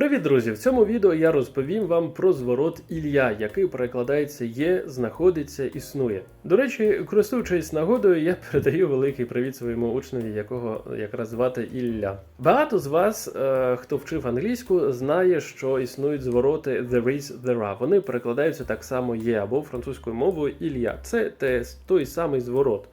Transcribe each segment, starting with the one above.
Привіт, друзі! В цьому відео я розповім вам про зворот Ілля, який перекладається є, знаходиться, існує. До речі, користуючись нагодою, я передаю великий привіт своєму учневі, якого якраз звати Ілля. Багато з вас, е, хто вчив англійську, знає, що існують звороти there is, there are. Вони перекладаються так само є або французькою мовою Ілля. Це те, той самий зворот.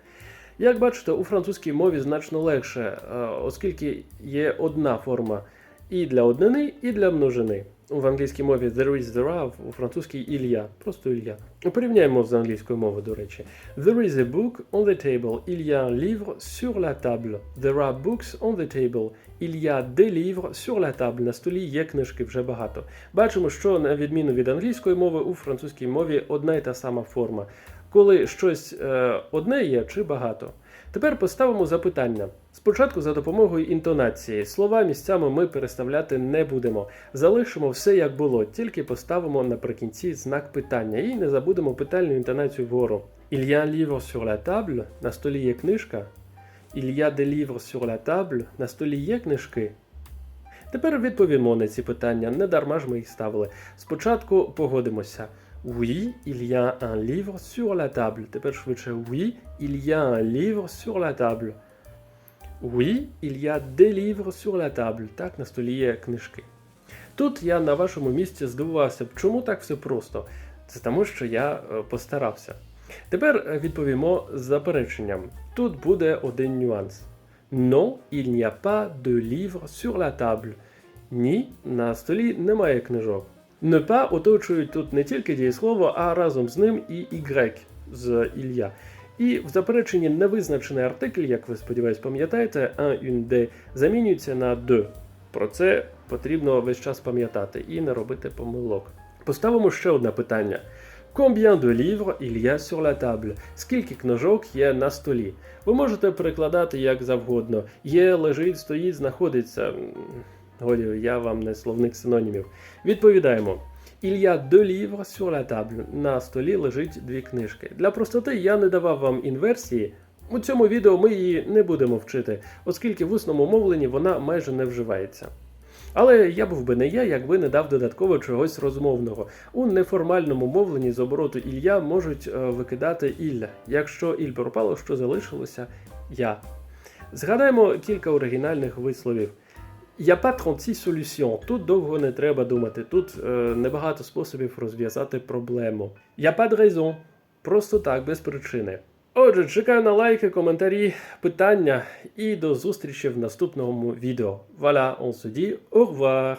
Як бачите, у французькій мові значно легше, е, оскільки є одна форма і для однини, і для множини. В англійській мові there is, there are, у французькій Ілля, просто Ілля. Порівняємо з англійською мовою, до речі. There is a book on the table. Il y a un livre sur la table. There are books on the table. Il y a des livres sur la table. На столі є книжки вже багато. Бачимо, що на відміну від англійської мови, у французькій мові одна й та сама форма. Коли щось е, одне є чи багато. Тепер поставимо запитання. Спочатку за допомогою інтонації. Слова місцями ми переставляти не будемо. Залишимо все як було, тільки поставимо наприкінці знак питання і не забудемо питальну інтонацію вгору. Il y a un livre sur la table. На столі є книжка. Il y a des livres sur la table. На столі є книжки. Тепер відповімо на ці питання, не дарма ж ми їх ставили. Спочатку погодимося. Oui, il y a un livre sur la table. Тепер швидше. Oui, il y a un livre sur la table. Oui, il y a des livres sur la table. Так, на столі є книжки. Тут я на вашому місці здивувався, чому так все просто. Це тому, що я е, постарався. Тепер е, відповімо з запереченням. Тут буде один нюанс. Non, il n'y a pas de livre sur la table. Ні, на столі немає книжок. Не па оточують тут не тільки дієслово, а разом з ним і y з Ілля. І в запереченні невизначений артикль, як ви сподіваюсь, пам'ятаєте, un, une, de, замінюється на de. Про це потрібно весь час пам'ятати і не робити помилок. Поставимо ще одне питання. Combien de livres il y a sur la table? Скільки книжок є на столі? Ви можете перекладати як завгодно. Є, лежить, стоїть, знаходиться. Годі, я вам не словник синонімів. Відповідаємо. Il y a deux livres. На столі лежить дві книжки. Для простоти я не давав вам інверсії. У цьому відео ми її не будемо вчити, оскільки в усному мовленні вона майже не вживається. Але я був би не я, якби не дав додатково чогось розмовного. У неформальному мовленні з обороту Ілля можуть е, викидати Ілля. Якщо Іль пропало, що залишилося я. Згадаємо кілька оригінальних висловів. Я pas 36 solutions. Тут довго не треба думати. Тут е, небагато способів розв'язати проблему. Я raison. Просто так, без причини. Отже, чекаю на лайки, коментарі, питання і до зустрічі в наступному відео. Voilà, on se dit au revoir.